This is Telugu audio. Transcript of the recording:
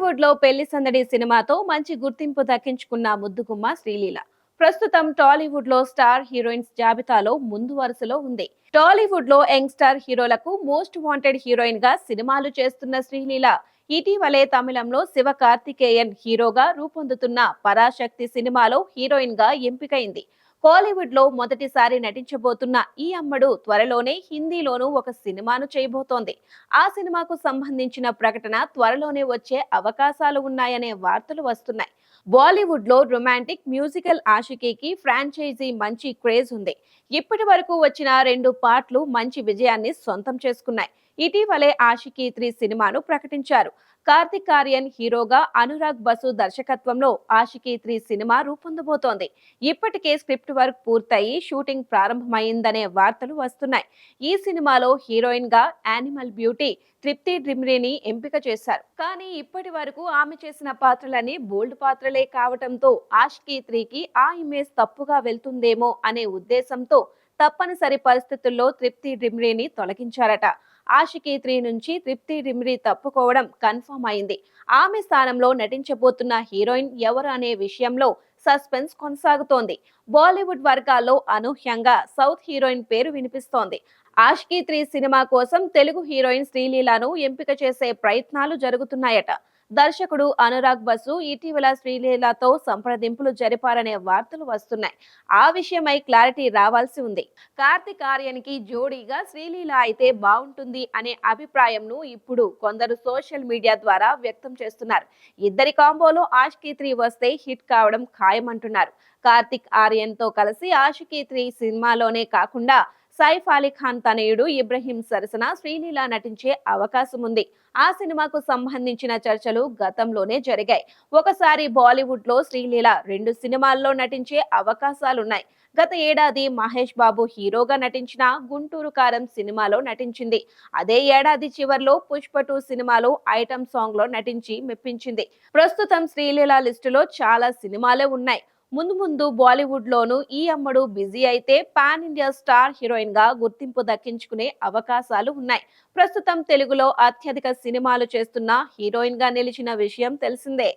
టాలీవుడ్లో పెళ్ళి సందడి సినిమాతో మంచి గుర్తింపు దక్కించుకున్న ముద్దుగుమ్మ శ్రీలీల. ప్రస్తుతం టాలీవుడ్లో స్టార్ హీరోయిన్స్ జాబితాలో ముందు వరుసలో ఉంది. టాలీవుడ్లో యంగ్ స్టార్ హీరోలకు మోస్ట్ వాంటెడ్ హీరోయిన్గా సినిమాలు చేస్తున్న శ్రీలీల ఇటీవలే తమిళంలో శివ కార్తికేయన్ హీరోగా రూపొందుతున్న పరాశక్తి సినిమాలో హీరోయిన్గా ఎంపికైంది. కోలీవుడ్లో మొదటిసారి నటించబోతున్న ఈ అమ్మడు త్వరలోనే హిందీలోనూ ఒక సినిమాను చేయబోతోంది. ఆ సినిమాకు సంబంధించిన ప్రకటన త్వరలోనే వచ్చే అవకాశాలు ఉన్నాయనే వార్తలు వస్తున్నాయి. బాలీవుడ్లో రొమాంటిక్ మ్యూజికల్ ఆషికీకి ఫ్రాంచైజీ మంచి క్రేజ్ ఉంది. ఇప్పటి వరకు వచ్చిన రెండు పాటలు మంచి విజయాన్ని సొంతం చేసుకున్నాయి. ఇటీవలే ఆషికీ త్రీ సినిమాను ప్రకటించారు. కార్తిక్ ఆర్యన్ హీరోగా అనురాగ్ బసు దర్శకత్వంలో ఆషికీ త్రీ సినిమా రూపొందబోతోంది. ఇప్పటికే స్క్రిప్ట్ వర్క్ పూర్తయి షూటింగ్ ప్రారంభమైందనే వార్తలు వస్తున్నాయి. ఈ సినిమాలో హీరోయిన్గా యానిమల్ బ్యూటీ తృప్తి డ్రిమ్రీని ఎంపిక చేశారు. కానీ ఇప్పటి వరకు ఆమె చేసిన పాత్రలన్నీ బోల్డ్ పాత్రలే కావటంతో ఆషికీ త్రీకి ఆ ఇమేజ్ తప్పుగా వెళ్తుందేమో అనే ఉద్దేశంతో తప్పనిసరి పరిస్థితుల్లో తృప్తి డ్రిమ్రీని తొలగించారట. ఆషికీ త్రీ నుంచి తృప్తి రిమ్రి తప్పుకోవడం కన్ఫర్మ్ అయింది. ఆమె స్థానంలో నటించబోతున్న హీరోయిన్ ఎవరు అనే విషయంలో సస్పెన్స్ కొనసాగుతోంది. బాలీవుడ్ వర్గాల్లో అనూహ్యంగా సౌత్ హీరోయిన్ పేరు వినిపిస్తోంది. ఆష్కీ త్రీ సినిమా కోసం తెలుగు హీరోయిన్ శ్రీలీలను ఎంపిక చేసే ప్రయత్నాలు జరుగుతున్నాయట. దర్శకుడు అనురాగ్ బసు ఇటీవల శ్రీలీలతో సంప్రదింపులు జరిపారనే వార్తలు వస్తున్నాయి. ఆ విషయమై క్లారిటీ రావాల్సి ఉంది. కార్తిక్ ఆర్యన్కి జోడీగా శ్రీలీల అయితే బాగుంటుంది అనే అభిప్రాయంను ఇప్పుడు కొందరు సోషల్ మీడియా ద్వారా వ్యక్తం చేస్తున్నారు. ఇద్దరి కాంబోలో ఆష్కీ త్రీ వస్తే హిట్ కావడం ఖాయమంటున్నారు. కార్తిక్ ఆర్యన్తో కలిసి ఆషికీ త్రీ సినిమాలోనే కాకుండా సైఫ్ అలీ ఖాన్ తనయుడు ఇబ్రహీం సరసన శ్రీలీల నటించే అవకాశం ఉంది ఆ సినిమాకు సంబంధించిన చర్చలు గతంలోనే జరిగాయి. ఒకసారి బాలీవుడ్లో శ్రీలీల రెండు సినిమాల్లో నటించే అవకాశాలున్నాయి. గత ఏడాది మహేష్ బాబు హీరోగా నటించిన గుంటూరు కారం సినిమాలో నటించింది. అదే ఏడాది చివర్లో పుష్ప టూ సినిమాలో ఐటమ్ సాంగ్లో నటించి మెప్పించింది. ప్రస్తుతం శ్రీలీల లిస్టులో చాలా సినిమాలే ఉన్నాయి. ముందు ముందు బాలీవుడ్ లోను ఈ అమ్మడు బిజీ అయితే పాన్ ఇండియా స్టార్ హీరోయిన్గా గుర్తింపు దక్కించుకునే అవకాశాలు ఉన్నాయి. ప్రస్తుతం తెలుగులో అత్యధిక సినిమాలు చేస్తున్న హీరోయిన్గా నిలిచిన విషయం తెలిసిందే.